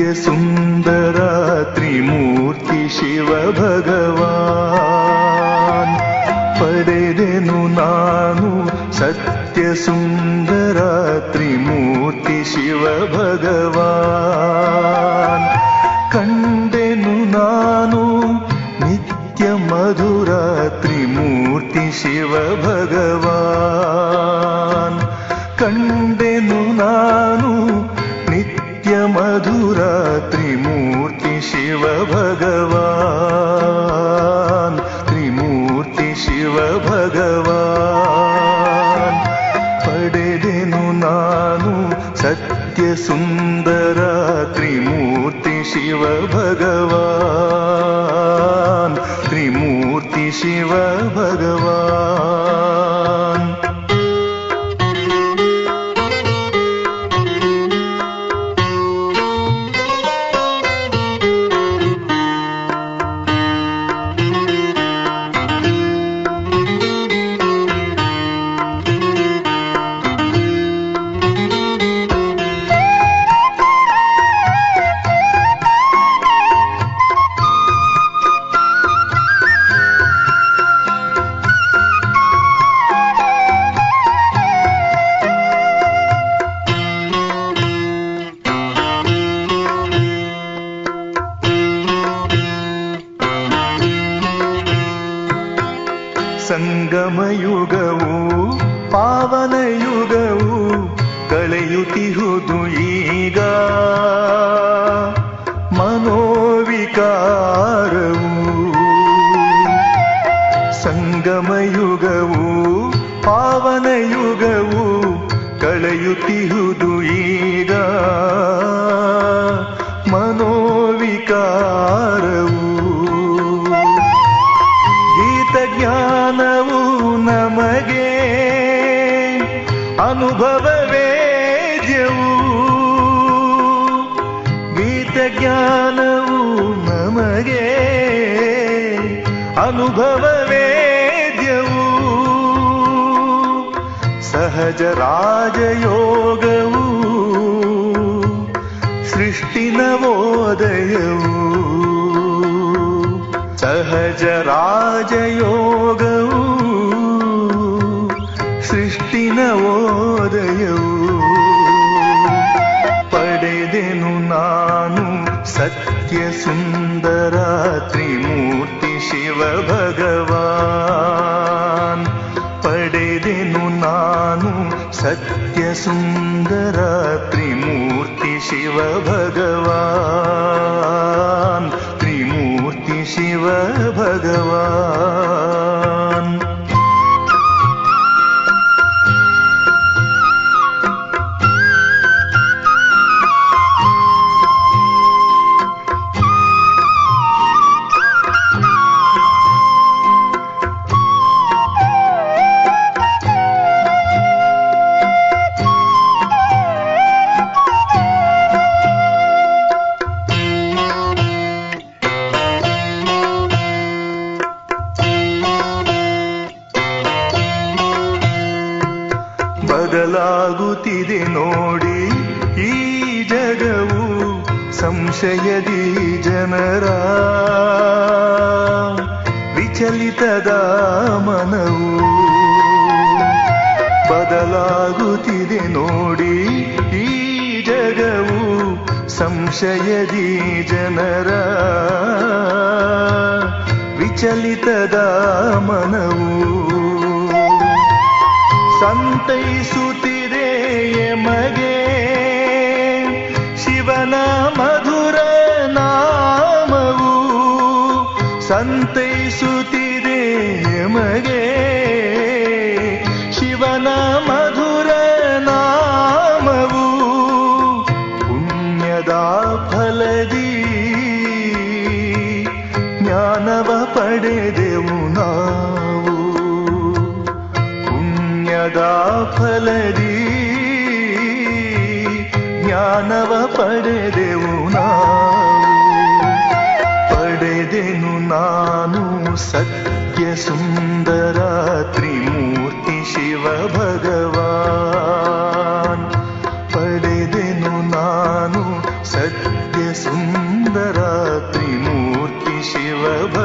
नित्यसुन्दरात्रिमूर्ति शिव भगवान् परेरेनु नानु सत्यसुन्दरात्रिमूर्ति शिव भगवान् कण्डेनु नानु नित्यमधुरात्रिमूर्ति शिव भगवान् सुन्दरा त्रिमूर्ति शिव भगवान्। त्रिमूर्ति शिव भगवान्। ಕಳೆಯುತ್ತಿಹುದು ಈಗ ಮನೋವಿಕಾರವು. ಸಂಗಮಯುಗವು ಪಾವನಯುಗವು ಕಳೆಯುತ್ತಿಹುದು ಈಗ ಅನುಭವ ವೇದ್ಯವು ಸಹಜ ರಾಜಯೋಗವು ಸೃಷ್ಟಿ ನವೋದಯವು ಸಹಜ ರಾಜಯೋಗವು ಸೃಷ್ಟಿ ನವೋದಯವು ಪಡೆದೆನು ನಾನು ಸತ್ಯ ಸುಂದರ ತ್ರಿಮೂರ್ತಿ ಶಿವ ಭಗವಾನ್ ಪಡೆದೆನು ನಾನು ಸತ್ಯ ಸುಂದರ ತ್ರಿಮೂರ್ತಿ ಶಿವ ಭಗವಾನ್ ತ್ರಿಮೂರ್ತಿ ಶಿವ ಭಗವಾನ್ ಶಿವನ ಮಧುರ ನಾಮವು ಸಂತೈಸುತ್ತಿದೆ ಎಮಗೆ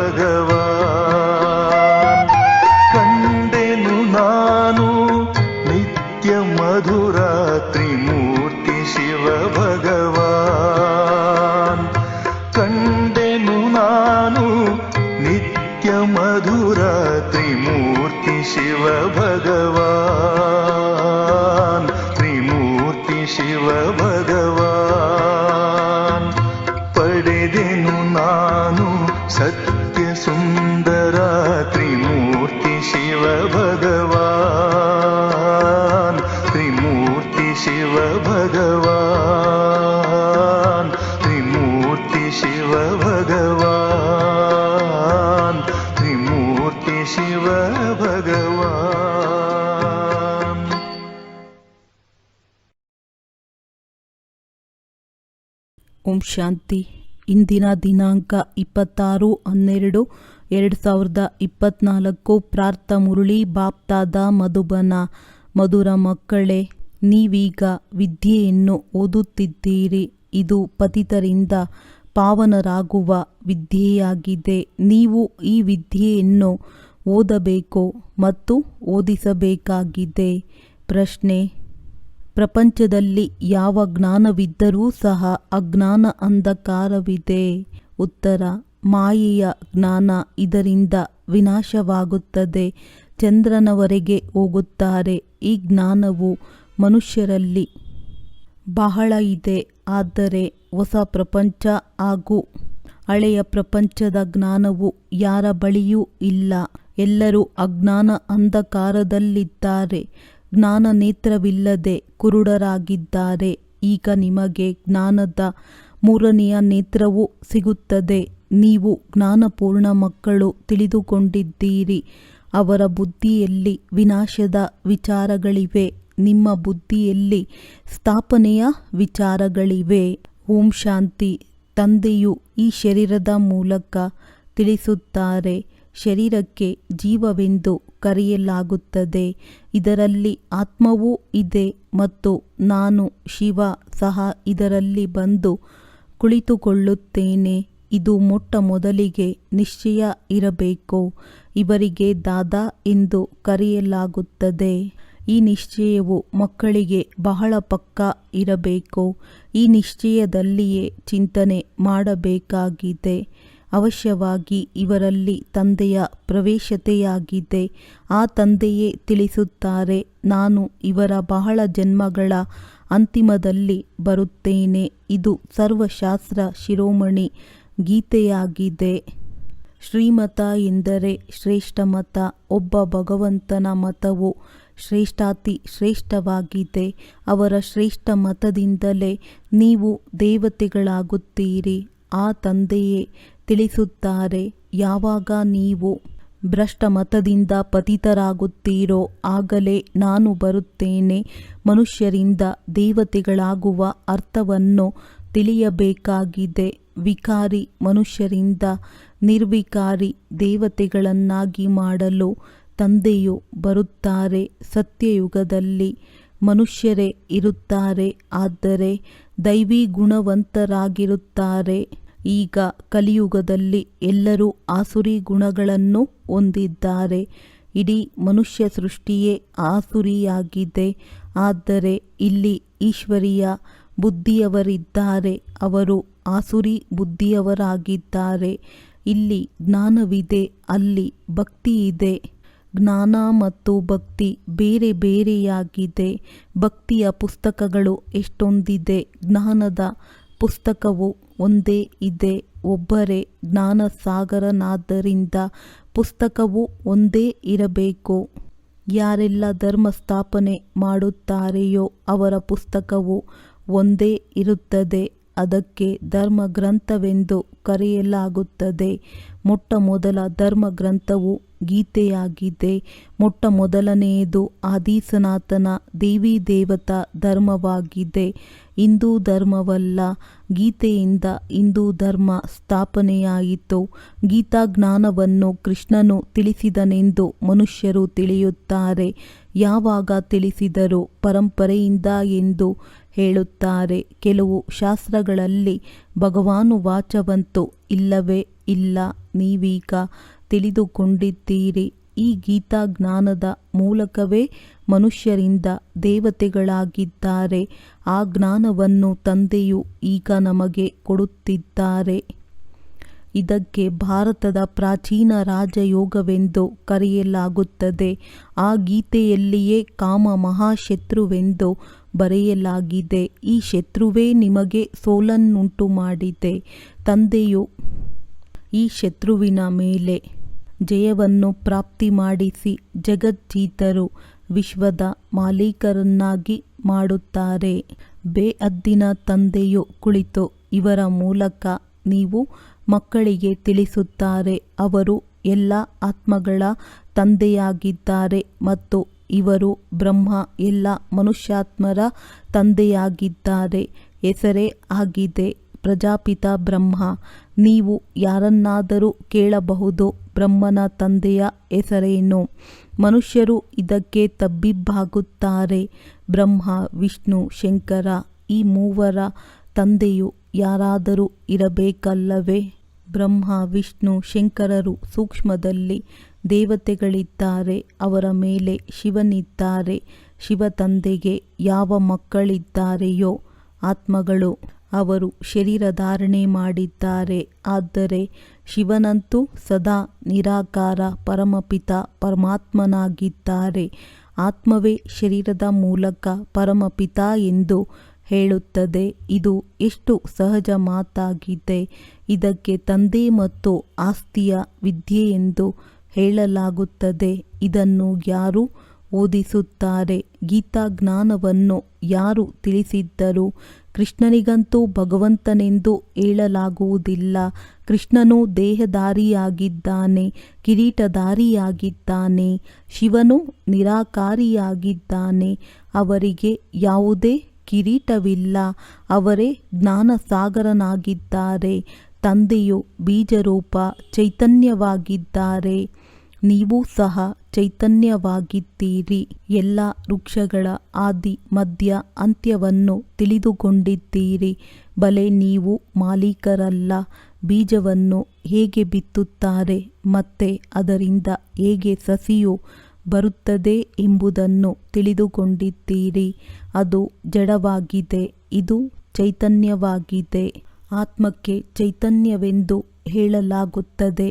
பகவா ಓಂ ಶಾಂತಿ. ಇಂದಿನ ದಿನಾಂಕ ಇಪ್ಪತ್ತಾರು ಹನ್ನೆರಡು ಎರಡು ಸಾವಿರದ ಇಪ್ಪತ್ನಾಲ್ಕು. ಪ್ರಾರ್ಥ ಮುರುಳಿ, ಬಾಪ್ತಾದ ಮಧುಬನ. ಮಧುರ ಮಕ್ಕಳೇ, ನೀವೀಗ ವಿದ್ಯೆಯನ್ನು ಓದುತ್ತಿದ್ದೀರಿ. ಇದು ಪತಿತರಿಂದ ಪಾವನರಾಗುವ ವಿದ್ಯೆಯಾಗಿದೆ. ನೀವು ಈ ವಿದ್ಯೆಯನ್ನು ಓದಬೇಕು ಮತ್ತು ಓದಿಸಬೇಕಾಗಿದೆ. ಪ್ರಶ್ನೆ ಪ್ರಪಂಚದಲ್ಲಿ ಯಾವ ಜ್ಞಾನವಿದ್ದರೂ ಸಹ ಅಜ್ಞಾನ ಅಂಧಕಾರವಿದೆ. ಉತ್ತರ, ಮಾಯೆಯ ಜ್ಞಾನ ಇದರಿಂದ ವಿನಾಶವಾಗುತ್ತದೆ. ಚಂದ್ರನವರೆಗೆ ಹೋಗುತ್ತಾರೆ. ಈ ಜ್ಞಾನವು ಮನುಷ್ಯರಲ್ಲಿ ಬಹಳ ಇದೆ. ಆದರೆ ಹೊಸ ಪ್ರಪಂಚ ಹಾಗೂ ಹಳೆಯ ಪ್ರಪಂಚದ ಜ್ಞಾನವು ಯಾರ ಬಳಿಯೂ ಇಲ್ಲ. ಎಲ್ಲರೂ ಅಜ್ಞಾನ ಅಂಧಕಾರದಲ್ಲಿದ್ದಾರೆ. ಜ್ಞಾನ ನೇತ್ರವಿಲ್ಲದೆ ಕುರುಡರಾಗಿದ್ದಾರೆ. ಈಗ ನಿಮಗೆ ಜ್ಞಾನದ ಮೂರನೆಯ ನೇತ್ರವು ಸಿಗುತ್ತದೆ. ನೀವು ಜ್ಞಾನಪೂರ್ಣ ಮಕ್ಕಳು ತಿಳಿದುಕೊಂಡಿದ್ದೀರಿ. ಅವರ ಬುದ್ಧಿಯಲ್ಲಿ ವಿನಾಶದ ವಿಚಾರಗಳಿವೆ. ನಿಮ್ಮ ಬುದ್ಧಿಯಲ್ಲಿ ಸ್ಥಾಪನೆಯ ವಿಚಾರಗಳಿವೆ. ಓಂ ಶಾಂತಿ ತಂದೆಯು ಈ ಶರೀರದ ಮೂಲಕ ತಿಳಿಸುತ್ತಾರೆ. ಶರೀರಕ್ಕೆ ಜೀವವೆಂದು ಕರೆಯಲಾಗುತ್ತದೆ. ಇದರಲ್ಲಿ ಆತ್ಮವೂ ಇದೆ ಮತ್ತು ನಾನು ಶಿವ ಸಹ ಇದರಲ್ಲಿ ಬಂದು ಕುಳಿತುಕೊಳ್ಳುತ್ತೇನೆ. ಇದು ಮೊಟ್ಟ ಮೊದಲಿಗೆ ನಿಶ್ಚಯ ಇರಬೇಕು. ಇವರಿಗೆ ದಾದಾ ಎಂದು ಕರೆಯಲಾಗುತ್ತದೆ. ಈ ನಿಶ್ಚಯವು ಮಕ್ಕಳಿಗೆ ಬಹಳ ಪಕ್ಕ ಇರಬೇಕು. ಈ ನಿಶ್ಚಯದಲ್ಲಿಯೇ ಚಿಂತನೆ ಮಾಡಬೇಕಾಗಿದೆ. ಅವಶ್ಯವಾಗಿ ಇವರಲ್ಲಿ ತಂದೆಯ ಪ್ರವೇಶತೆಯಾಗಿದೆ. ಆ ತಂದೆಯೇ ತಿಳಿಸುತ್ತಾರೆ, ನಾನು ಇವರ ಬಹಳ ಜನ್ಮಗಳ ಅಂತಿಮದಲ್ಲಿ ಬರುತ್ತೇನೆ. ಇದು ಸರ್ವಶಾಸ್ತ್ರ ಶಿರೋಮಣಿ ಗೀತೆಯಾಗಿದೆ. ಶ್ರೀಮತ ಎಂದರೆ ಶ್ರೇಷ್ಠ ಮತ, ಒಬ್ಬ ಭಗವಂತನ ಮತವು ಶ್ರೇಷ್ಠಾತಿ ಶ್ರೇಷ್ಠವಾಗಿದೆ. ಅವರ ಶ್ರೇಷ್ಠ ಮತದಿಂದಲೇ ನೀವು ದೇವತೆಗಳಾಗುತ್ತೀರಿ. ಆ ತಂದೆಯೇ ತಿಳಿಸುತ್ತಾರೆ, ಯಾವಾಗ ನೀವು ಭ್ರಷ್ಟ ಮತದಿಂದ ಪತಿತರಾಗುತ್ತೀರೋ ಆಗಲೇ ನಾನು ಬರುತ್ತೇನೆ. ಮನುಷ್ಯರಿಂದ ದೇವತೆಗಳಾಗುವ ಅರ್ಥವನ್ನು ತಿಳಿಯಬೇಕಾಗಿದೆ. ವಿಕಾರಿ ಮನುಷ್ಯರಿಂದ ನಿರ್ವಿಕಾರಿ ದೇವತೆಗಳನ್ನಾಗಿ ಮಾಡಲು ತಂದೆಯು ಬರುತ್ತಾರೆ. ಸತ್ಯಯುಗದಲ್ಲಿ ಮನುಷ್ಯರೇ ಇರುತ್ತಾರೆ, ಆದರೆ ದೈವಿ ಗುಣವಂತರಾಗಿರುತ್ತಾರೆ. ಈಗ ಕಲಿಯುಗದಲ್ಲಿ ಎಲ್ಲರೂ ಆಸುರಿ ಗುಣಗಳನ್ನು ಹೊಂದಿದ್ದಾರೆ. ಇಡೀ ಮನುಷ್ಯ ಸೃಷ್ಟಿಯೇ ಆಸುರಿಯಾಗಿದೆ. ಆದರೆ ಇಲ್ಲಿ ಈಶ್ವರಿಯ ಬುದ್ಧಿಯವರಿದ್ದಾರೆ. ಅವರು ಆಸುರಿ ಬುದ್ಧಿಯವರಾಗಿದ್ದಾರೆ. ಇಲ್ಲಿ ಜ್ಞಾನವಿದೆ, ಅಲ್ಲಿ ಭಕ್ತಿ ಇದೆ ಜ್ಞಾನ ಮತ್ತು ಭಕ್ತಿ ಬೇರೆ ಬೇರೆಯಾಗಿದೆ. ಭಕ್ತಿಯ ಪುಸ್ತಕಗಳು ಎಷ್ಟೊಂದಿದೆ. ಜ್ಞಾನದ ಪುಸ್ತಕವು ಒಂದೇ ಇದೆ, ಒಬ್ಬರೇ ಜ್ಞಾನ ಸಾಗರನಾದ್ದರಿಂದ ಪುಸ್ತಕವು ಒಂದೇ ಇರಬೇಕು. ಯಾರೆಲ್ಲ ಧರ್ಮ ಸ್ಥಾಪನೆ ಮಾಡುತ್ತಾರೆಯೋ ಅವರ ಪುಸ್ತಕವು ಒಂದೇ ಇರುತ್ತದೆ. ಅದಕ್ಕೆ ಧರ್ಮ ಗ್ರಂಥವೆಂದು ಕರೆಯಲಾಗುತ್ತದೆ. ಮೊಟ್ಟ ಮೊದಲ ಧರ್ಮ ಗ್ರಂಥವು ಗೀತೆಯಾಗಿದೆ. ಮೊಟ್ಟ ಮೊದಲನೆಯದು ಆದಿ ಸನಾತನ ದೇವಿ ದೇವತಾ ಧರ್ಮವಾಗಿದೆ. ಹಿಂದೂ ಧರ್ಮವಲ್ಲ, ಗೀತೆಯಿಂದ ಹಿಂದೂ ಧರ್ಮ ಸ್ಥಾಪನೆಯಾಯಿತು. ಗೀತಾ ಜ್ಞಾನವನ್ನು ಕೃಷ್ಣನು ತಿಳಿಸಿದನೆಂದು ಮನುಷ್ಯರು ತಿಳಿಯುತ್ತಾರೆ. ಯಾವಾಗ ತಿಳಿಸಿದರು ಪರಂಪರೆಯಿಂದ ಎಂದು ಹೇಳುತ್ತಾರೆ. ಕೆಲವು ಶಾಸ್ತ್ರಗಳಲ್ಲಿ ಭಗವಾನು ವಾಚವಂತು ಇಲ್ಲವೇ ಇಲ್ಲ. ನೀವೀಗ ತಿಳಿದುಕೊಂಡಿದ್ದೀರಿ. ಈ ಗೀತಾ ಜ್ಞಾನದ ಮೂಲಕವೇ ಮನುಷ್ಯರಿಂದ ದೇವತೆಗಳಾಗಿದ್ದಾರೆ. ಆ ಜ್ಞಾನವನ್ನು ತಂದೆಯು ಈಗ ನಮಗೆ ಕೊಡುತ್ತಿದ್ದಾರೆ. ಇದಕ್ಕೆ ಭಾರತದ ಪ್ರಾಚೀನ ರಾಜಯೋಗವೆಂದು ಕರೆಯಲಾಗುತ್ತದೆ. ಆ ಗೀತೆಯಲ್ಲಿಯೇ ಕಾಮ ಮಹಾಶತ್ರುವೆಂದು ಬರೆಯಲಾಗಿದೆ. ಈ ಶತ್ರುವೇ ನಿಮಗೆ ಸೋಲನ್ನುಂಟು ಮಾಡಿದೆ ತಂದೆಯು ಈ ಶತ್ರುವಿನ ಮೇಲೆ ಜಯವನ್ನು ಪ್ರಾಪ್ತಿ ಮಾಡಿಸಿ ಜಗಜ್ಜೀತರು ವಿಶ್ವದ ಮಾಲೀಕರನ್ನಾಗಿ ಮಾಡುತ್ತಾರೆ. ಬೇಅದ್ದಿನ ತಂದೆಯು ಕುಳಿತು ಇವರ ಮೂಲಕ ನೀವು ಮಕ್ಕಳಿಗೆ ತಿಳಿಸುತ್ತಾರೆ. ಅವರು ಎಲ್ಲ ಆತ್ಮಗಳ ತಂದೆಯಾಗಿದ್ದಾರೆ ಮತ್ತು ಇವರು ಬ್ರಹ್ಮ, ಎಲ್ಲ ಮನುಷ್ಯಾತ್ಮರ ತಂದೆಯಾಗಿದ್ದಾರೆ. ಹೆಸರೇ ಆಗಿದೆ ಪ್ರಜಾಪಿತ ಬ್ರಹ್ಮ, ನೀವು ಯಾರನ್ನಾದರೂ ಕೇಳಬಹುದು ಬ್ರಹ್ಮನ ತಂದೆಯ ಹೆಸರೇನು? ಮನುಷ್ಯರು ಇದಕ್ಕೆ ತಬ್ಬಿಬ್ಬಾಗುತ್ತಾರೆ. ಬ್ರಹ್ಮ, ವಿಷ್ಣು, ಶಂಕರ, ಈ ಮೂವರ ತಂದೆಯು ಯಾರಾದರೂ ಇರಬೇಕಲ್ಲವೇ? ಬ್ರಹ್ಮ, ವಿಷ್ಣು, ಶಂಕರರು ಸೂಕ್ಷ್ಮದಲ್ಲಿ ದೇವತೆಗಳಿದ್ದಾರೆ. ಅವರ ಮೇಲೆ ಶಿವನಿದ್ದಾರೆ. ಶಿವ ತಂದೆಗೆ ಯಾವ ಮಕ್ಕಳಿದ್ದಾರೆಯೋ ಆತ್ಮಗಳು. ಅವರು ಶರೀರಧಾರಣೆ ಮಾಡಿದ್ದಾರೆ. ಆದರೆ ಶಿವನಂತೂ ಸದಾ ನಿರಾಕಾರ ಪರಮಪಿತ ಪರಮಾತ್ಮನಾಗಿದ್ದಾರೆ. ಆತ್ಮವೇ ಶರೀರದ ಮೂಲಕ ಪರಮಪಿತ ಎಂದು ಹೇಳುತ್ತದೆ. ಇದು ಎಷ್ಟು ಸಹಜ ಮಾತಾಗಿದೆ. ಇದಕ್ಕೆ ತಂದೆ ಮತ್ತು ಆಸ್ತಿಯ ವಿದ್ಯೆ ಎಂದು ಹೇಳಲಾಗುತ್ತದೆ. ಇದನ್ನು ಯಾರು ಓದಿಸುತ್ತಾರೆ? ಗೀತಾ ಜ್ಞಾನವನ್ನು ಯಾರು ತಿಳಿಸಿದ್ದರು? ಕೃಷ್ಣನಿಗಂತೂ ಭಗವಂತನೆಂದು ಹೇಳಲಾಗುವುದಿಲ್ಲ. ಕೃಷ್ಣನು ದೇಹಧಾರಿಯಾಗಿದ್ದಾನೆ, ಕಿರೀಟಧಾರಿಯಾಗಿದ್ದಾನೆ, ಶಿವನು ನಿರಾಕಾರಿಯಾಗಿದ್ದಾನೆ. ಅವರಿಗೆ ಯಾವುದೇ ಕಿರೀಟವಿಲ್ಲ. ಅವರೇ ಜ್ಞಾನಸಾಗರನಾಗಿದ್ದಾರೆ. ತಂದೆಯು ಬೀಜರೂಪ, ಚೈತನ್ಯವಾಗಿದ್ದಾರೆ. ನೀವು ಸಹ ಚೈತನ್ಯವಾಗಿದ್ದೀರಿ. ಎಲ್ಲ ವೃಕ್ಷಗಳ ಆದಿ ಮಧ್ಯ ಅಂತ್ಯವನ್ನು ತಿಳಿದುಕೊಂಡಿದ್ದೀರಿ. ಬಲೆ ನೀವು ಮಾಲೀಕರಲ್ಲ, ಬೀಜವನ್ನು ಹೇಗೆ ಬಿತ್ತುತ್ತಾರೆ, ಮತ್ತೆ ಅದರಿಂದ ಹೇಗೆ ಸಸಿಯು ಬರುತ್ತದೆ ಎಂಬುದನ್ನು ತಿಳಿದುಕೊಂಡಿದ್ದೀರಿ. ಅದು ಜಡವಾಗಿದೆ, ಇದು ಚೈತನ್ಯವಾಗಿದೆ. ಆತ್ಮಕ್ಕೆ ಚೈತನ್ಯವೆಂದು ಹೇಳಲಾಗುತ್ತದೆ.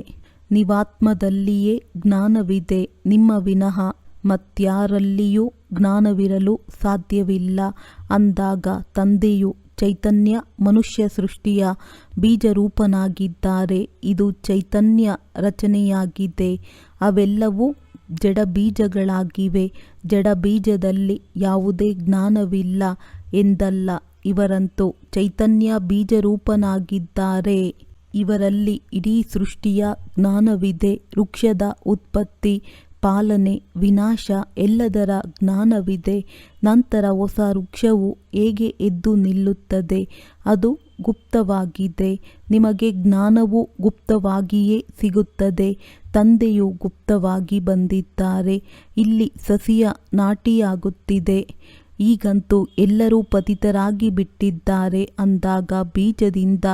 ನಿವಾತ್ಮದಲ್ಲಿಯೇ ಜ್ಞಾನವಿದೆ. ನಿಮ್ಮ ವಿನಃ ಮತ್ಯಾರಲ್ಲಿಯೂ ಜ್ಞಾನವಿರಲು ಸಾಧ್ಯವಿಲ್ಲ. ಅಂದಾಗ ತಂದೆಯು ಚೈತನ್ಯ ಮನುಷ್ಯ ಸೃಷ್ಟಿಯ ಬೀಜರೂಪನಾಗಿದ್ದಾರೆ. ಇದು ಚೈತನ್ಯ ರಚನೆಯಾಗಿದೆ. ಅವೆಲ್ಲವೂ ಜಡ ಬೀಜಗಳಾಗಿವೆ ಜಡ ಬೀಜದಲ್ಲಿ ಯಾವುದೇ ಜ್ಞಾನವಿಲ್ಲ ಎಂದಲ್ಲ. ಇವರಂತೂ ಚೈತನ್ಯ ಬೀಜರೂಪನಾಗಿದ್ದಾರೆ. ಇವರಲ್ಲಿ ಇಡೀ ಸೃಷ್ಟಿಯ ಜ್ಞಾನವಿದೆ. ವೃಕ್ಷದ ಉತ್ಪತ್ತಿ, ಪಾಲನೆ, ವಿನಾಶ ಎಲ್ಲದರ ಜ್ಞಾನವಿದೆ. ನಂತರ ಹೊಸ ವೃಕ್ಷವು ಹೇಗೆ ಎದ್ದು ನಿಲ್ಲುತ್ತದೆ? ಅದು ಗುಪ್ತವಾಗಿದೆ. ನಿಮಗೆ ಜ್ಞಾನವು ಗುಪ್ತವಾಗಿಯೇ ಸಿಗುತ್ತದೆ. ತಂದೆಯು ಗುಪ್ತವಾಗಿ ಬಂದಿದ್ದಾರೆ. ಇಲ್ಲಿ ಸಸಿಯ ನಾಟಿಯಾಗುತ್ತಿದೆ. ಈಗಂತೂ ಎಲ್ಲರೂ ಪತಿತರಾಗಿ ಬಿಟ್ಟಿದ್ದಾರೆ ಅಂದಾಗ ಬೀಜದಿಂದ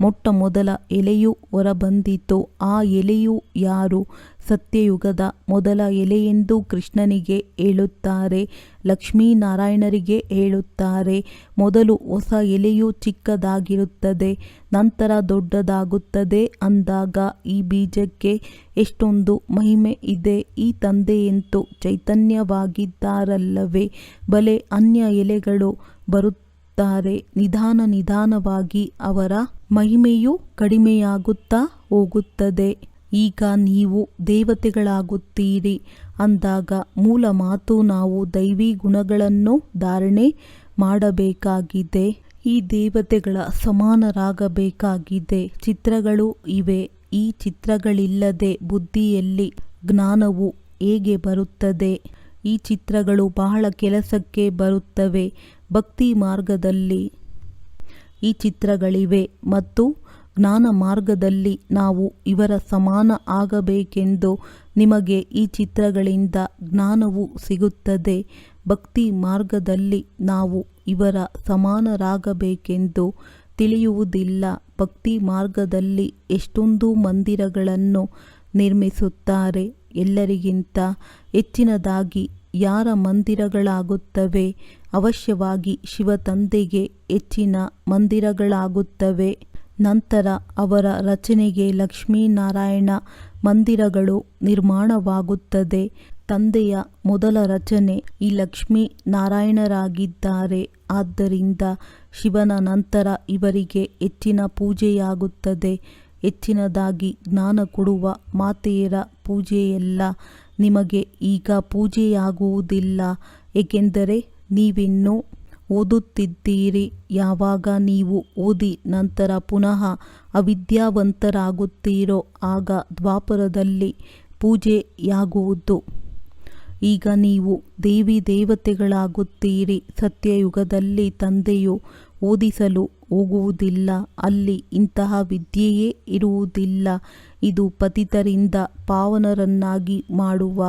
ಮೊಟ್ಟ ಮೊದಲ ಎಲೆಯು ಹೊರಬಂದಿತು. ಆ ಎಲೆಯು ಯಾರು? ಸತ್ಯಯುಗದ ಮೊದಲ ಎಲೆಯೆಂದು ಕೃಷ್ಣನಿಗೆ ಹೇಳುತ್ತಾರೆ, ಲಕ್ಷ್ಮೀನಾರಾಯಣರಿಗೆ ಹೇಳುತ್ತಾರೆ, ಮೊದಲು ಹೊಸ ಎಲೆಯು ಚಿಕ್ಕದಾಗಿರುತ್ತದೆ, ನಂತರ ದೊಡ್ಡದಾಗುತ್ತದೆ ಅಂದಾಗ ಈ ಬೀಜಕ್ಕೆ ಎಷ್ಟೊಂದು ಮಹಿಮೆ ಇದೆ. ಈ ತಂದೆಯಂತೂ ಚೈತನ್ಯವಾಗಿದ್ದಾರಲ್ಲವೇ, ಬಲೆ ಅನ್ಯ ಎಲೆಗಳು ಬರುತ್ತಾರೆ, ನಿಧಾನ ನಿಧಾನವಾಗಿ ಅವರ ಮಹಿಮೆಯು ಕಡಿಮೆಯಾಗುತ್ತಾ ಹೋಗುತ್ತದೆ. ಈಗ ನೀವು ದೇವತೆಗಳಾಗುತ್ತೀರಿ. ಅಂದಾಗ ಮೂಲ ಮಾತು ನಾವು ದೈವಿ ಗುಣಗಳನ್ನು ಧಾರಣೆ ಮಾಡಬೇಕಾಗಿದೆ. ಈ ದೇವತೆಗಳ ಸಮಾನರಾಗಬೇಕಾಗಿದೆ. ಚಿತ್ರಗಳು ಇವೆ. ಈ ಚಿತ್ರಗಳಿಲ್ಲದೆ ಬುದ್ಧಿಯಲ್ಲಿ ಜ್ಞಾನವು ಹೇಗೆ ಬರುತ್ತದೆ? ಈ ಚಿತ್ರಗಳು ಬಹಳ ಕೆಲಸಕ್ಕೆ ಬರುತ್ತವೆ. ಭಕ್ತಿ ಮಾರ್ಗದಲ್ಲಿ ಈ ಚಿತ್ರಗಳಿವೆ ಮತ್ತು ಜ್ಞಾನ ಮಾರ್ಗದಲ್ಲಿ ನಾವು ಇವರ ಸಮಾನ ಆಗಬೇಕೆಂದು ನಿಮಗೆ ಈ ಚಿತ್ರಗಳಿಂದ ಜ್ಞಾನವು ಸಿಗುತ್ತದೆ. ಭಕ್ತಿ ಮಾರ್ಗದಲ್ಲಿ ನಾವು ಇವರ ಸಮಾನರಾಗಬೇಕೆಂದು ತಿಳಿಯುವುದಿಲ್ಲ. ಭಕ್ತಿ ಮಾರ್ಗದಲ್ಲಿ ಎಷ್ಟೊಂದು ಮಂದಿರಗಳನ್ನು ನಿರ್ಮಿಸುತ್ತಾರೆ. ಎಲ್ಲರಿಗಿಂತ ಹೆಚ್ಚಿನದಾಗಿ ಯಾರ ಮಂದಿರಗಳಾಗುತ್ತವೆ? ಅವಶ್ಯವಾಗಿ ಶಿವತಂದೆಗೆ ಹೆಚ್ಚಿನ ಮಂದಿರಗಳಾಗುತ್ತವೆ. ನಂತರ ಅವರ ರಚನೆಗೆ ಲಕ್ಷ್ಮೀನಾರಾಯಣ ಮಂದಿರಗಳು ನಿರ್ಮಾಣವಾಗುತ್ತದೆ. ತಂದೆಯ ಮೊದಲ ರಚನೆ ಈ ಲಕ್ಷ್ಮೀ ನಾರಾಯಣರಾಗಿದ್ದಾರೆ ಆದ್ದರಿಂದ ಶಿವನ ನಂತರ ಇವರಿಗೆ ಹೆಚ್ಚಿನ ಪೂಜೆಯಾಗುತ್ತದೆ. ಹೆಚ್ಚಿನದಾಗಿ ಜ್ಞಾನ ಕೊಡುವ ಮಾತೆಯರ ಪೂಜೆಯೆಲ್ಲ ನಿಮಗೆ ಈಗ ಪೂಜೆಯಾಗುವುದಿಲ್ಲ. ಏಕೆಂದರೆ ನೀವಿನ್ನೂ ಓದುತ್ತಿದ್ದೀರಿ. ಯಾವಾಗ ನೀವು ಓದಿ ನಂತರ ಪುನಃ ಅವಿದ್ಯಾವಂತರಾಗುತ್ತೀರೋ, ಆಗ ದ್ವಾಪರದಲ್ಲಿ ಪೂಜೆಯಾಗುವುದು. ಈಗ ನೀವು ದೇವಿ ದೇವತೆಗಳಾಗುತ್ತೀರಿ. ಸತ್ಯಯುಗದಲ್ಲಿ ತಂದೆಯು ಓದಿಸಲು ಹೋಗುವುದಿಲ್ಲ. ಅಲ್ಲಿ ಇಂತಹ ವಿದ್ಯೆಯೇ ಇರುವುದಿಲ್ಲ. ಇದು ಪತಿತರಿಂದ ಪಾವನರನ್ನಾಗಿ ಮಾಡುವ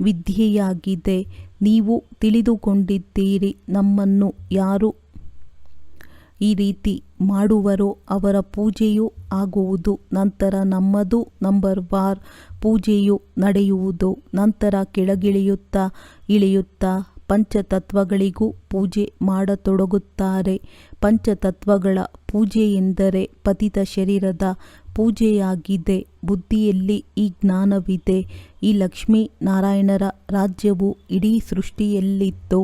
ವಿದ್ಯೆಯಾಗಿದೆ. ನೀವು ತಿಳಿದುಕೊಂಡಿದ್ದೀರಿ ನಮ್ಮನ್ನು ಯಾರು ಈ ರೀತಿ ಮಾಡುವರೋ ಅವರ ಪೂಜೆಯು ಆಗುವುದು, ನಂತರ ನಮ್ಮದು ನಂಬರ್ ವಾರ್ ಪೂಜೆಯು ನಡೆಯುವುದು, ನಂತರ ಕೆಳಗಿಳಿಯುತ್ತಾ ಇಳಿಯುತ್ತಾ ಪಂಚತತ್ವಗಳಿಗೂ ಪೂಜೆ ಮಾಡತೊಡಗುತ್ತಾರೆ. ಪಂಚತತ್ವಗಳ ಪೂಜೆ ಎಂದರೆ ಪತಿತ ಶರೀರದ ಪೂಜೆಯಾಗಿದೆ. ಬುದ್ಧಿಯಲ್ಲಿ ಈ ಜ್ಞಾನವಿದೆ. ಈ ಲಕ್ಷ್ಮೀ ನಾರಾಯಣರ ರಾಜ್ಯವು ಇಡೀ ಸೃಷ್ಟಿಯಲ್ಲಿತ್ತು.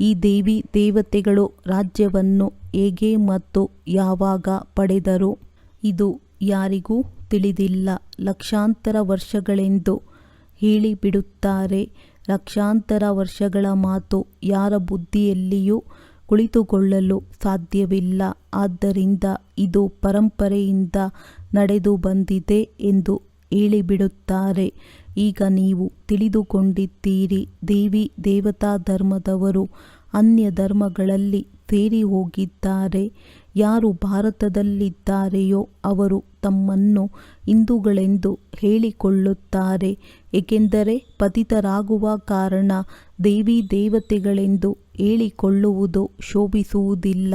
ಈ ದೇವಿ ದೇವತೆಗಳು ರಾಜ್ಯವನ್ನು ಹೇಗೆ ಮತ್ತು ಯಾವಾಗ ಪಡೆದರು, ಇದು ಯಾರಿಗೂ ತಿಳಿದಿಲ್ಲ. ಲಕ್ಷಾಂತರ ವರ್ಷಗಳೆಂದು ಹೇಳಿಬಿಡುತ್ತಾರೆ. ಲಕ್ಷಾಂತರ ವರ್ಷಗಳ ಮಾತು ಯಾರ ಬುದ್ಧಿಯಲ್ಲಿಯೂ ಕುಳಿತುಕೊಳ್ಳಲು ಸಾಧ್ಯವಿಲ್ಲ. ಆದ್ದರಿಂದ ಇದು ಪರಂಪರೆಯಿಂದ ನಡೆದು ಬಂದಿದೆ ಎಂದು ಹೇಳಿಬಿಡುತ್ತಾರೆ. ಈಗ ನೀವು ತಿಳಿದುಕೊಂಡಿದ್ದೀರಿ. ದೇವಿ ದೇವತಾ ಧರ್ಮದವರು ಅನ್ಯ ಧರ್ಮಗಳಲ್ಲಿ ಸೇರಿ ಹೋಗಿದ್ದಾರೆ ಯಾರು ಭಾರತದಲ್ಲಿದ್ದಾರೆಯೋ ಅವರು ತಮ್ಮನ್ನು ಹಿಂದೂಗಳೆಂದು ಹೇಳಿಕೊಳ್ಳುತ್ತಾರೆ. ಏಕೆಂದರೆ ಪತಿತರಾಗುವ ಕಾರಣ ದೇವಿ ದೇವತೆಗಳೆಂದು ಹೇಳಿಕೊಳ್ಳುವುದು ಶೋಭಿಸುವುದಿಲ್ಲ.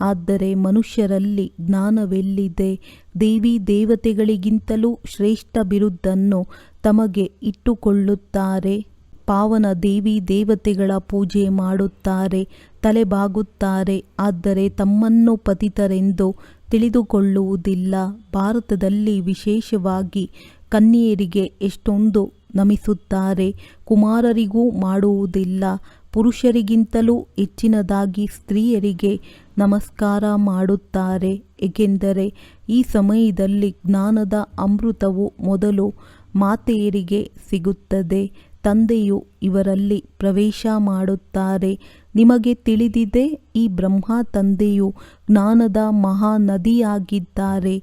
ಆದರೆ ಮನುಷ್ಯರಲ್ಲಿ ಜ್ಞಾನವೆಲ್ಲಿದೆ? ದೇವಿ ದೇವತೆಗಳಿಗಿಂತಲೂ ಶ್ರೇಷ್ಠ ಬಿರುದನ್ನು ತಮಗೆ ಇಟ್ಟುಕೊಳ್ಳುತ್ತಾರೆ. ಪಾವನ ದೇವಿ ದೇವತೆಗಳ ಪೂಜೆ ಮಾಡುತ್ತಾರೆ, ತಲೆಬಾಗುತ್ತಾರೆ. ಆದರೆ ತಮ್ಮನ್ನು ಪತಿತರೆಂದು ತಿಳಿದುಕೊಳ್ಳುವುದಿಲ್ಲ. ಭಾರತದಲ್ಲಿ ವಿಶೇಷವಾಗಿ ಕನ್ಯೆಯರಿಗೆ ಎಷ್ಟೊಂದು ನಮಿಸುತ್ತಾರೆ. ಕುಮಾರರಿಗೂ ಮಾಡುವುದಿಲ್ಲ. ಪುರುಷರಿಗಿಂತಲೂ ಹೆಚ್ಚಿನದಾಗಿ ಸ್ತ್ರೀಯರಿಗೆ ನಮಸ್ಕಾರ ಮಾಡುತ್ತಾರೆ. ಏಕೆಂದರೆ ಈ ಸಮಯದಲ್ಲಿ ಜ್ಞಾನದ ಅಮೃತವು ಮೊದಲು ಮಾತೆಯರಿಗೆ ಸಿಗುತ್ತದೆ. ತಂದೆಯು ಇವರಲ್ಲಿ ಪ್ರವೇಶ ಮಾಡುತ್ತಾರೆ. ನಿಮಗೆ ತಿಳಿದಿದೆ, ಈ ಬ್ರಹ್ಮ ತಂದೆಯು ಜ್ಞಾನದ ಮಹಾನದಿಯಾಗಿದ್ದಾರೆ.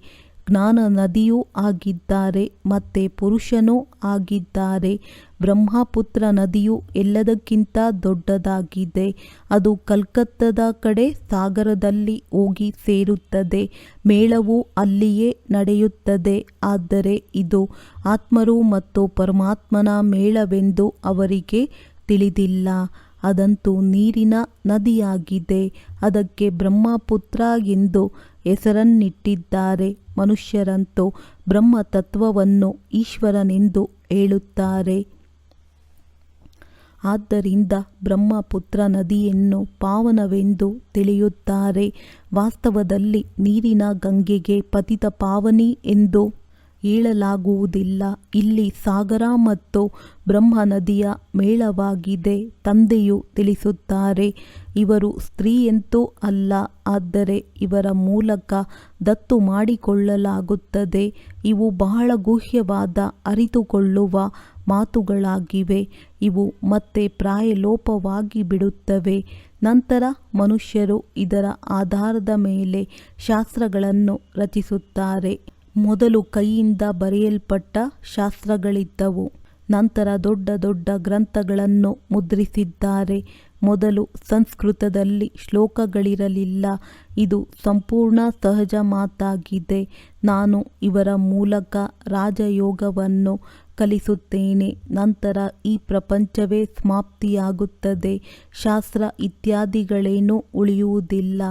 ಜ್ಞಾನ ನದಿಯೂ ಆಗಿದ್ದಾರೆ, ಮತ್ತು ಪುರುಷನೂ ಆಗಿದ್ದಾರೆ. ಬ್ರಹ್ಮಪುತ್ರ ನದಿಯು ಎಲ್ಲದಕ್ಕಿಂತ ದೊಡ್ಡದಾಗಿದೆ. ಅದು ಕಲ್ಕತ್ತದ ಕಡೆ ಸಾಗರದಲ್ಲಿ ಹೋಗಿ ಸೇರುತ್ತದೆ. ಮೇಳವು ಅಲ್ಲಿಯೇ ನಡೆಯುತ್ತದೆ. ಆದರೆ ಇದು ಆತ್ಮರು ಮತ್ತು ಪರಮಾತ್ಮನ ಮೇಳವೆಂದು ಅವರಿಗೆ ತಿಳಿದಿಲ್ಲ. ಅದಂತೂ ನೀರಿನ ನದಿಯಾಗಿದೆ. ಅದಕ್ಕೆ ಬ್ರಹ್ಮಪುತ್ರ ಎಂದು ಹೆಸರನ್ನಿಟ್ಟಿದ್ದಾರೆ. ಮನುಷ್ಯರಂತೂ ಬ್ರಹ್ಮತತ್ವವನ್ನು ಈಶ್ವರನೆಂದು ಹೇಳುತ್ತಾರೆ. ಆದ್ದರಿಂದ ಬ್ರಹ್ಮಪುತ್ರ ನದಿಯನ್ನು ಪಾವನವೆಂದು ತಿಳಿಯುತ್ತಾರೆ. ವಾಸ್ತವದಲ್ಲಿ ನೀರಿನ ಗಂಗೆಗೆ ಪತಿತ ಪಾವನಿ ಎಂದು ಹೇಳಲಾಗುವುದಿಲ್ಲ. ಇಲ್ಲಿ ಸಾಗರ ಮತ್ತು ಬ್ರಹ್ಮ ನದಿಯ ಮೇಳವಾಗಿದೆ ತಂದೆಯು ತಿಳಿಸುತ್ತಾರೆ. ಇವರು ಸ್ತ್ರೀಯಂತೂ ಅಲ್ಲ, ಆದರೆ ಇವರ ಮೂಲಕ ದತ್ತು ಮಾಡಿಕೊಳ್ಳಲಾಗುತ್ತದೆ. ಇವು ಬಹಳ ಗುಹ್ಯವಾದ ಅರಿತುಕೊಳ್ಳುವ ಮಾತುಗಳಾಗಿವೆ. ಇವು ಮತ್ತೆ ಪ್ರಾಯಲೋಪವಾಗಿ ಬಿಡುತ್ತವೆ. ನಂತರ ಮನುಷ್ಯರು ಇದರ ಆಧಾರದ ಮೇಲೆ ಶಾಸ್ತ್ರಗಳನ್ನು ರಚಿಸುತ್ತಾರೆ. ಮೊದಲು ಕೈಯಿಂದ ಬರೆಯಲ್ಪಟ್ಟ ಶಾಸ್ತ್ರಗಳಿದ್ದವು. ನಂತರ ದೊಡ್ಡ ದೊಡ್ಡ ಗ್ರಂಥಗಳನ್ನು ಮುದ್ರಿಸಿದ್ದಾರೆ. ಮೊದಲು ಸಂಸ್ಕೃತದಲ್ಲಿ ಶ್ಲೋಕಗಳಿರಲಿಲ್ಲ. ಇದು ಸಂಪೂರ್ಣ ಸಹಜ ಮಾತಾಗಿದೆ. ನಾನು ಇವರ ಮೂಲಕ ರಾಜಯೋಗವನ್ನು ಕಲಿಸುತ್ತೇನೆ. ನಂತರ ಈ ಪ್ರಪಂಚವೇ ಸಮಾಪ್ತಿಯಾಗುತ್ತದೆ. ಶಾಸ್ತ್ರ ಇತ್ಯಾದಿಗಳೇನೂ ಉಳಿಯುವುದಿಲ್ಲ.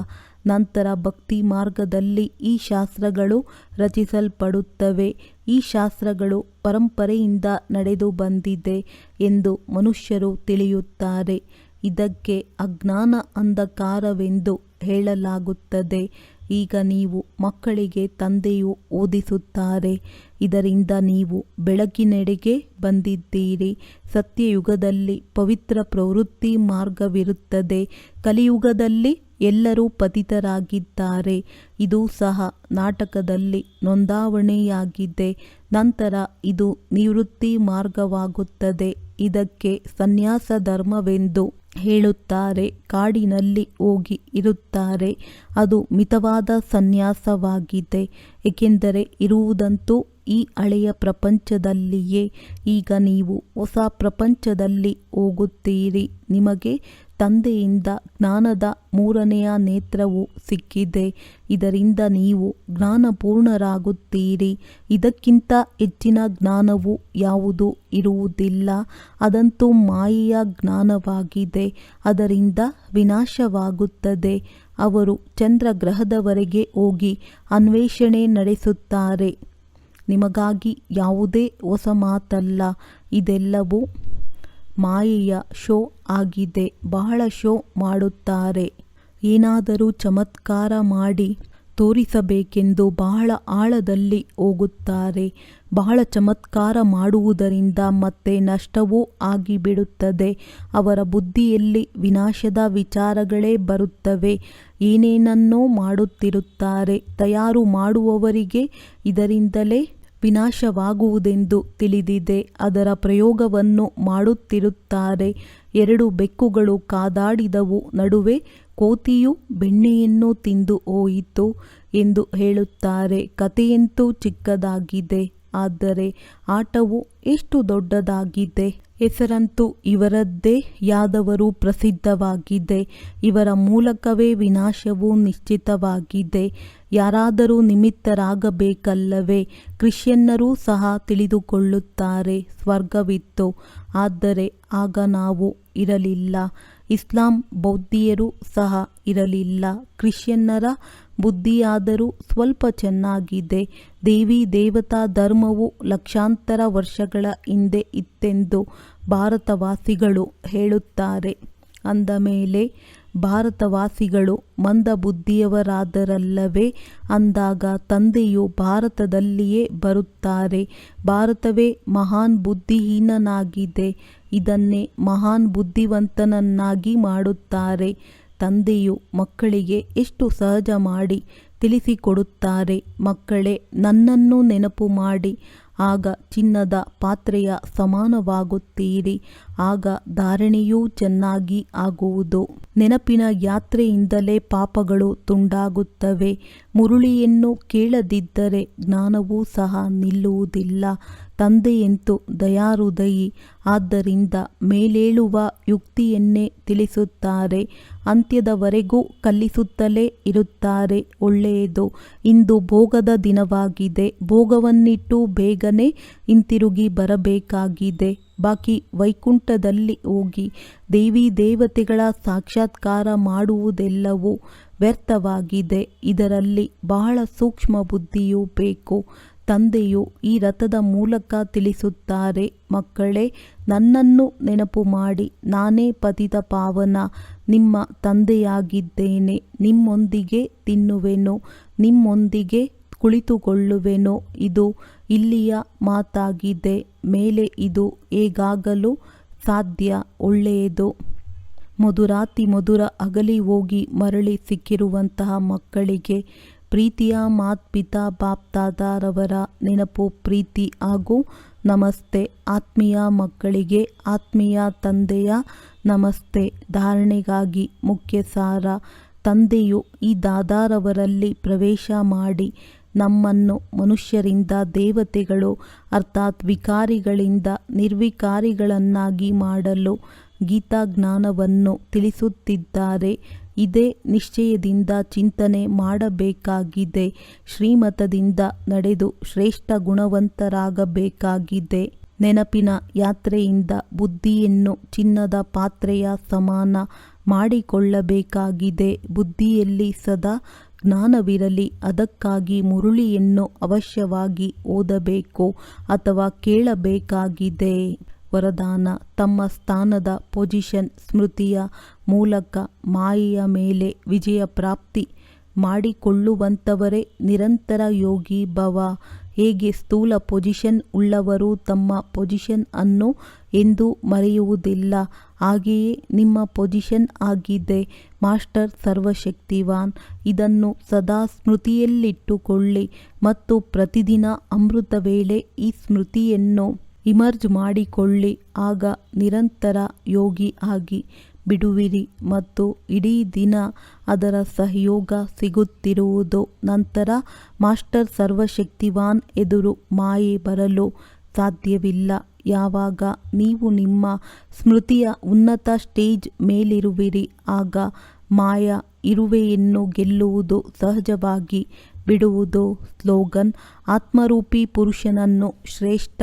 ನಂತರ ಭಕ್ತಿ ಮಾರ್ಗದಲ್ಲಿ ಈ ಶಾಸ್ತ್ರಗಳು ರಚಿಸಲ್ಪಡುತ್ತವೆ. ಈ ಶಾಸ್ತ್ರಗಳು ಪರಂಪರೆಯಿಂದ ನಡೆದು ಬಂದಿದೆ ಎಂದು ಮನುಷ್ಯರು ತಿಳಿಯುತ್ತಾರೆ. ಇದಕ್ಕೆ ಅಜ್ಞಾನ ಅಂಧಕಾರವೆಂದು ಹೇಳಲಾಗುತ್ತದೆ. ಈಗ ನೀವು ಮಕ್ಕಳಿಗೆ ತಂದೆಯು ಓದಿಸುತ್ತಾರೆ. ಇದರಿಂದ ನೀವು ಬೆಳಕಿನೆಡೆಗೆ ಬಂದಿದ್ದೀರಿ. ಸತ್ಯಯುಗದಲ್ಲಿ ಪವಿತ್ರ ಪ್ರವೃತ್ತಿ ಮಾರ್ಗವಿರುತ್ತದೆ. ಕಲಿಯುಗದಲ್ಲಿ ಎಲ್ಲರೂ ಪತಿತರಾಗಿದ್ದಾರೆ. ಇದು ಸಹ ನಾಟಕದಲ್ಲಿ ನೋಂದಾವಣೆಯಾಗಿದೆ. ನಂತರ ಇದು ನಿವೃತ್ತಿ ಮಾರ್ಗವಾಗುತ್ತದೆ. ಇದಕ್ಕೆ ಸನ್ಯಾಸ ಧರ್ಮವೆಂದು ಹೇಳುತ್ತಾರೆ. ಕಾಡಿನಲ್ಲಿ ಹೋಗಿ ಇರುತ್ತಾರೆ. ಅದು ಮಿತವಾದ ಸನ್ಯಾಸವಾಗಿದೆ. ಏಕೆಂದರೆ ಇರುವುದಂತೂ ಈ ಹಳೆಯ ಪ್ರಪಂಚದಲ್ಲಿಯೇ. ಈಗ ನೀವು ಹೊಸ ಪ್ರಪಂಚದಲ್ಲಿ ಹೋಗುತ್ತೀರಿ. ನಿಮಗೆ ತಂದೆಯಿಂದ ಜ್ಞಾನದ ಮೂರನೆಯ ನೇತ್ರವು ಸಿಕ್ಕಿದೆ. ಇದರಿಂದ ನೀವು ಜ್ಞಾನಪೂರ್ಣರಾಗುತ್ತೀರಿ. ಇದಕ್ಕಿಂತ ಹೆಚ್ಚಿನ ಜ್ಞಾನವು ಯಾವುದು ಇರುವುದಿಲ್ಲ. ಅದಂತೂ ಮಾಯೆಯ ಜ್ಞಾನವಾಗಿದೆ. ಅದರಿಂದ ವಿನಾಶವಾಗುತ್ತದೆ. ಅವರು ಚಂದ್ರಗ್ರಹದವರೆಗೆ ಹೋಗಿ ಅನ್ವೇಷಣೆ ನಡೆಸುತ್ತಾರೆ. ನಿಮಗಾಗಿ ಯಾವುದೇ ಹೊಸ ಮಾತಲ್ಲ. ಇದೆಲ್ಲವೂ ಮಾಯೆಯ ಶೋ ಆಗಿದೆ. ಬಹಳ ಶೋ ಮಾಡುತ್ತಾರೆ. ಏನಾದರೂ ಚಮತ್ಕಾರ ಮಾಡಿ ತೋರಿಸಬೇಕೆಂದು ಬಹಳ ಆಳದಲ್ಲಿ ಹೋಗುತ್ತಾರೆ. ಬಹಳ ಚಮತ್ಕಾರ ಮಾಡುವುದರಿಂದ ಮತ್ತೆ ನಷ್ಟವೂ ಆಗಿಬಿಡುತ್ತದೆ. ಅವರ ಬುದ್ಧಿಯಲ್ಲಿ ವಿನಾಶದ ವಿಚಾರಗಳೇ ಬರುತ್ತವೆ. ಏನೇನನ್ನೋ ಮಾಡುತ್ತಿರುತ್ತಾರೆ. ತಯಾರು ಮಾಡುವವರಿಗೆ ಇದರಿಂದಲೇ ವಿನಾಶವಾಗುವುದೆಂದು ತಿಳಿದಿದೆ. ಅದರ ಪ್ರಯೋಗವನ್ನು ಮಾಡುತ್ತಿರುತ್ತಾರೆ. ಎರಡು ಬೆಕ್ಕುಗಳು ಕಾದಾಡಿದವು. ನಡುವೆ ಕೋತಿಯು ಬೆಣ್ಣೆಯನ್ನು ತಿಂದು ಹೋಯಿತು ಎಂದು ಹೇಳುತ್ತಾರೆ. ಕಥೆಯಂತೂ ಚಿಕ್ಕದಾಗಿದೆ. ಆದರೆ ಆಟವು ಎಷ್ಟು ದೊಡ್ಡದಾಗಿದೆ? ಹೆಸರಂತೂ ಇವರದ್ದೇ ಯಾದವರು ಪ್ರಸಿದ್ಧವಾಗಿದೆ. ಇವರ ಮೂಲಕವೇ ವಿನಾಶವು ನಿಶ್ಚಿತವಾಗಿದೆ. ಯಾರಾದರೂ ನಿಮಿತ್ತರಾಗಬೇಕಲ್ಲವೇ? ಕ್ರಿಶ್ಚಿಯನ್ನರೂ ಸಹ ತಿಳಿದುಕೊಳ್ಳುತ್ತಾರೆ, ಸ್ವರ್ಗವಿತ್ತು. ಆದರೆ ಆಗ ನಾವು ಇರಲಿಲ್ಲ. ಇಸ್ಲಾಂ ಬೌದ್ಧಿಯರು ಸಹ ಇರಲಿಲ್ಲ. ಕ್ರಿಶ್ಚಿಯನ್ನರ ಬುದ್ಧಿಯಾದರೂ ಸ್ವಲ್ಪ ಚೆನ್ನಾಗಿದೆ. ದೇವಿ ದೇವತಾ ಧರ್ಮವು ಲಕ್ಷಾಂತರ ವರ್ಷಗಳ ಹಿಂದೆ ಇತ್ತೆಂದು ಭಾರತವಾಸಿಗಳು ಹೇಳುತ್ತಾರೆ. ಅಂದ ಮೇಲೆ ಭಾರತವಾಸಿಗಳು ಮಂದ ಬುದ್ಧಿಯವರಾದರಲ್ಲವೇ ಅಂದಾಗ ತಂದೆಯು ಭಾರತದಲ್ಲಿಯೇ ಬರುತ್ತಾರೆ. ಭಾರತವೇ ಮಹಾನ್ ಬುದ್ಧಿಹೀನನಾಗಿದೆ. ಇದನ್ನೇ ಮಹಾನ್ ಬುದ್ಧಿವಂತನನ್ನಾಗಿ ಮಾಡುತ್ತಾರೆ. ತಂದೆಯು ಮಕ್ಕಳಿಗೆ ಎಷ್ಟು ಸಹಜ ಮಾಡಿ ತಿಳಿಸಿಕೊಡುತ್ತಾರೆ. ಮಕ್ಕಳೇ ನನ್ನನ್ನು ನೆನಪು ಮಾಡಿ. ಆಗ ಚಿನ್ನದ ಪಾತ್ರೆಯ ಸಮಾನವಾಗುತ್ತೀರಿ, ಆಗ ಧಾರಣೆಯೂ ಚೆನ್ನಾಗಿ ಆಗುವುದು. ನೆನಪಿನ ಯಾತ್ರೆಯಿಂದಲೇ ಪಾಪಗಳು ತುಂಡಾಗುತ್ತವೆ. ಮುರುಳಿಯನ್ನು ಕೇಳದಿದ್ದರೆ ಜ್ಞಾನವೂ ಸಹ ನಿಲ್ಲುವುದಿಲ್ಲ. ತಂದೆಯಂತೂ ದಯಾಹೃದಯಿ ಆದ್ದರಿಂದ ಮೇಲೇಳುವ ಯುಕ್ತಿಯನ್ನೇ ತಿಳಿಸುತ್ತಾರೆ. ಅಂತ್ಯದವರೆಗೂ ಕಲಿಸುತ್ತಲೇ ಇರುತ್ತಾರೆ. ಒಳ್ಳೆಯದು. ಇಂದು ಭೋಗದ ದಿನವಾಗಿದೆ. ಭೋಗವನ್ನಿಟ್ಟು ಬೇಗನೆ ಹಿಂತಿರುಗಿ ಬರಬೇಕಾಗಿದೆ. ಬಾಕಿ ವೈಕುಂಠದಲ್ಲಿ ಹೋಗಿ ದೇವಿ ದೇವತೆಗಳ ಸಾಕ್ಷಾತ್ಕಾರ ಮಾಡುವುದೆಲ್ಲವೂ ವ್ಯರ್ಥವಾಗಿದೆ. ಇದರಲ್ಲಿ ಬಹಳ ಸೂಕ್ಷ್ಮ ಬುದ್ಧಿಯೂ ಬೇಕು. ತಂದೆಯು ಈ ರಥದ ಮೂಲಕ ತಿಳಿಸುತ್ತಾರೆ, ಮಕ್ಕಳೇ, ನನ್ನನ್ನು ನೆನಪು ಮಾಡಿ, ನಾನೇ ಪತಿತ ಪಾವನ, ನಿಮ್ಮ ತಂದೆಯಾಗಿದ್ದೇನೆ, ನಿಮ್ಮೊಂದಿಗೆ ತಿನ್ನುವೆನು, ನಿಮ್ಮೊಂದಿಗೆ ಕುಳಿತುಕೊಳ್ಳುವೆನು, ಇದು ಇಲ್ಲಿಯ ಮಾತಾಗಿದೆ, ಮೇಲೆ ಇದು ಹೇಗಾಗಲು ಸಾಧ್ಯ, ಒಳ್ಳೆಯದು. ಮಧುರಾತಿ ಮಧುರ ಅಗಲಿ ಹೋಗಿ ಮರಳಿ ಸಿಕ್ಕಿರುವಂತಹ ಮಕ್ಕಳಿಗೆ ಪ್ರೀತಿಯ ಮಾತ್ಪಿತಾ ಬಾಪ್ತಾದಾರವರ ನೆನಪು, ಪ್ರೀತಿ ಹಾಗೂ ನಮಸ್ತೆ. ಆತ್ಮೀಯ ಮಕ್ಕಳಿಗೆ, ಆತ್ಮೀಯ ತಂದೆಯ ನಮಸ್ತೆ. ಧಾರಣೆಗಾಗಿ ಮುಖ್ಯ ಸಾರ ತಂದೆಯು ಈ ದಾದಾರವರಲ್ಲಿ ಪ್ರವೇಶ ಮಾಡಿ ನಮ್ಮನ್ನು ಮನುಷ್ಯರಿಂದ ದೇವತೆಗಳು, ಅರ್ಥಾತ್ ವಿಕಾರಿಗಳಿಂದ ನಿರ್ವಿಕಾರಿಗಳನ್ನಾಗಿ ಮಾಡಲು ಗೀತಾ ಜ್ಞಾನವನ್ನು ತಿಳಿಸುತ್ತಿದ್ದಾರೆ. ಇದೇ ನಿಶ್ಚಯದಿಂದ ಚಿಂತನೆ ಮಾಡಬೇಕಾಗಿದೆ. ಶ್ರೀಮತದಿಂದ ನಡೆದು ಶ್ರೇಷ್ಠ ಗುಣವಂತರಾಗಬೇಕಾಗಿದೆ. ನೆನಪಿನ ಯಾತ್ರೆಯಿಂದ ಬುದ್ಧಿಯನ್ನು ಚಿನ್ನದ ಪಾತ್ರೆಯ ಸಮಾನ ಮಾಡಿಕೊಳ್ಳಬೇಕಾಗಿದೆ. ಬುದ್ಧಿಯಲ್ಲಿ ಸದಾ ಜ್ಞಾನವಿರಲಿ, ಅದಕ್ಕಾಗಿ ಮುರುಳಿಯನ್ನು ಅವಶ್ಯವಾಗಿ ಓದಬೇಕು ಅಥವಾ ಕೇಳಬೇಕಾಗಿದೆ. ವರದಾನ, ತಮ್ಮ ಸ್ಥಾನದ ಪೊಸಿಷನ್ ಸ್ಮೃತಿಯ ಮೂಲಕ ಮಾಯೆಯ ಮೇಲೆ ವಿಜಯ ಪ್ರಾಪ್ತಿ ಮಾಡಿಕೊಳ್ಳುವಂಥವರೇ ನಿರಂತರ ಯೋಗಿ ಭವ. ಹೇಗೆ ಸ್ಥೂಲ ಪೊಸಿಷನ್ ಉಳ್ಳವರು ತಮ್ಮ ಪೊಸಿಷನ್ ಅನ್ನು ಎಂದೂ ಮರೆಯುವುದಿಲ್ಲ. ಹಾಗೆಯೇ ನಿಮ್ಮ ಪೊಸಿಷನ್ ಆಗಿದೆ, ಮಾಸ್ಟರ್ ಸರ್ವಶಕ್ತಿವಾನ್. ಇದನ್ನು ಸದಾ ಸ್ಮೃತಿಯಲ್ಲಿಟ್ಟುಕೊಳ್ಳಿ ಮತ್ತು ಪ್ರತಿದಿನ ಅಮೃತ ವೇಳೆ ಈ ಸ್ಮೃತಿಯನ್ನು ಇಮರ್ಜ್ ಮಾಡಿಕೊಳ್ಳಿ. ಆಗ ನಿರಂತರ ಯೋಗಿ ಆಗಿ ಬಿಡುವಿರಿ ಮತ್ತು ಇಡೀ ದಿನ ಅದರ ಸಹಯೋಗ ಸಿಗುತ್ತಿರುವುದು. ನಂತರ ಮಾಸ್ಟರ್ ಸರ್ವಶಕ್ತಿವಾನ್ ಎದುರು ಮಾಯೆ ಬರಲು ಸಾಧ್ಯವಿಲ್ಲ. ಯಾವಾಗ ನೀವು ನಿಮ್ಮ ಸ್ಮೃತಿಯ ಉನ್ನತ ಸ್ಟೇಜ್ ಮೇಲಿರುವಿರಿ, ಆಗ ಮಾಯ ಇರುವೆಯನ್ನು ಗೆಲ್ಲುವುದು ಸಹಜವಾಗಿ ಬಿಡುವುದು. ಸ್ಲೋಗನ್, ಆತ್ಮರೂಪಿ ಪುರುಷನನ್ನು ಶ್ರೇಷ್ಠ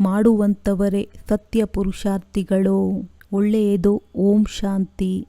ಮಾಡುವಂಥವರೇ ಸತ್ಯ ಪುರುಷಾರ್ಥಿಗಳು ಒಳ್ಳೆಯದು ಓಂ ಶಾಂತಿ.